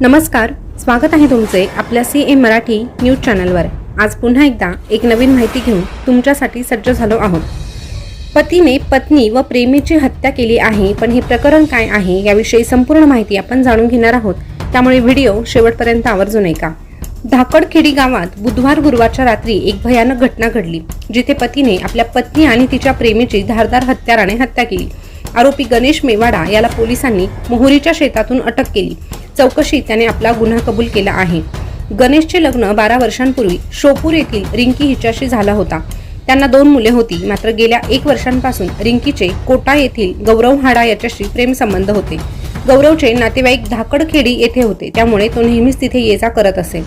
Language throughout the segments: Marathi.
नमस्कार स्वागत आहे तुमचे आपल्या सी एम मराठी न्यूज चॅनलवर. आज पुन्हा एकदा एक नवीन माहिती घेऊन तुमच्यासाठी सज्ज झालो आहोत. पतीने पत्नी व प्रेमीची हत्या केली आहे पण हे प्रकरण काय आहे याविषयी संपूर्ण माहिती आपण जाणून घेणार आहोत. त्यामुळे व्हिडिओ शेवटपर्यंत आवर्जून ऐका. धाकडखेडी गावात बुधवार गुरुवारच्या रात्री एक भयानक घटना घडली जिथे पतीने आपल्या पत्नी आणि तिच्या प्रेमीची धारदार हत्याराने हत्या केली. आरोपी गणेश मेवाडा याला पोलिसांनी मोहरीच्या शेतातून अटक केली. चौकशीत त्याने आपला गुन्हा कबूल केला आहे. गणेशचे लग्न बारा वर्षांपूर्वी शोपूर येथील रिंकी हिच्याशी झाला होता. त्यांना दोन मुले होती मात्र गेल्या एक वर्षांपासून रिंकीचे कोटा येथील गौरव हाडा याच्याशी प्रेमसंबंध होते. गौरवचे नातेवाईक धाकडखेडी येथे होते त्यामुळे तो नेहमीच तिथे ये जा करत असे.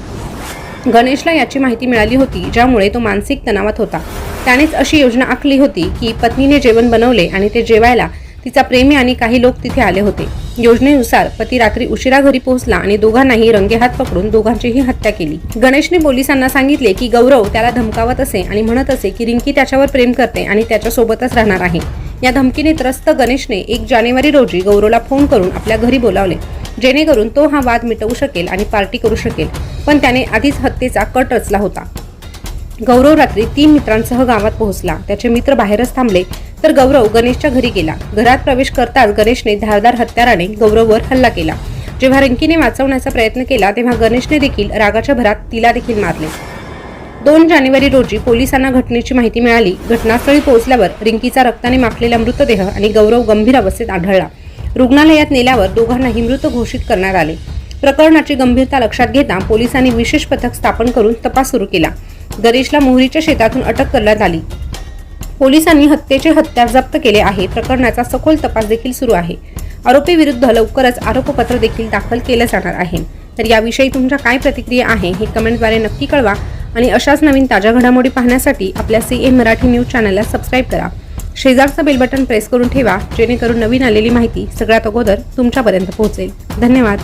गणेशला याची माहिती मिळाली होती ज्यामुळे तो मानसिक तणावात होता. त्यानेच अशी योजना आखली होती की पत्नीने जेवण बनवले आणि ते जेवायला तिचा प्रेमी आणि काही लोक तिथे आले होते. योजनेनुसार पती रात्री उशिरा घरी पोहोचला आणि दोघांनाही रंगेहात पकडून दोघांचीही हत्या केली. गणेशने पोलिसांना सांगितले की गौरव त्याला धमकावत असे आणि म्हणत असे की रिंकी त्याच्यावर प्रेम करते आणि त्याच्यासोबतच राहणार आहे. या धमकीने त्रस्त गणेशने एक जानेवारी रोजी गौरवला फोन करून आपल्या घरी बोलावले. जेणेकरून तो हा वाद मिटवू शकेल आणि पार्टी करू शकेल पण त्याने आधीच हत्येचा कट रचला होता. गौरव रात्री तीन मित्रांसह गावात पोहोचला. त्याचे मित्र बाहेरच थांबले. तर गौरव गणेशच्या घरी गेला. घरात प्रवेश करताच गणेशने धारदार हत्याराने गौरववर हल्ला केला. जेव्हा रिंकीने वाचवण्याचा प्रयत्न केला तेव्हा गणेशने देखील रागाच्या भरात तिला देखील मारले. दोन जानेवारी रोजी पोलिसांना घटनेची माहिती मिळाली. घटनास्थळी पोहोचल्यावर रिंकीचा रक्ताने माखलेला मृतदेह आणि गौरव गंभीर अवस्थेत आढळला. रुग्णालयात नेल्यावर दोघांनाही मृत घोषित करण्यात आले. प्रकरणाची गंभीरता लक्षात घेता पोलिसांनी विशेष पथक स्थापन करून तपास सुरू केला. गणेशला मोहरीच्या शेतातून अटक करण्यात आली. पोलिसांनी हत्येचे हत्यार जप्त केले आहे. प्रकरणाचा सखोल तपास देखील सुरू आहे. आरोपी विरुद्ध लवकरच आरोपपत्र देखील दाखल केलं जाणार आहे. तर याविषयी तुमच्या काय प्रतिक्रिया आहे हे कमेंटद्वारे नक्की कळवा आणि अशाच नवीन ताज्या घडामोडी पाहण्यासाठी आपल्या सी ए मराठी न्यूज चॅनलला सबस्क्राईब करा. शेजारचं बेल बटन प्रेस करून ठेवा जेणेकरून नवीन आलेली माहिती सगळ्यात अगोदर तुमच्यापर्यंत पोहोचेल. धन्यवाद.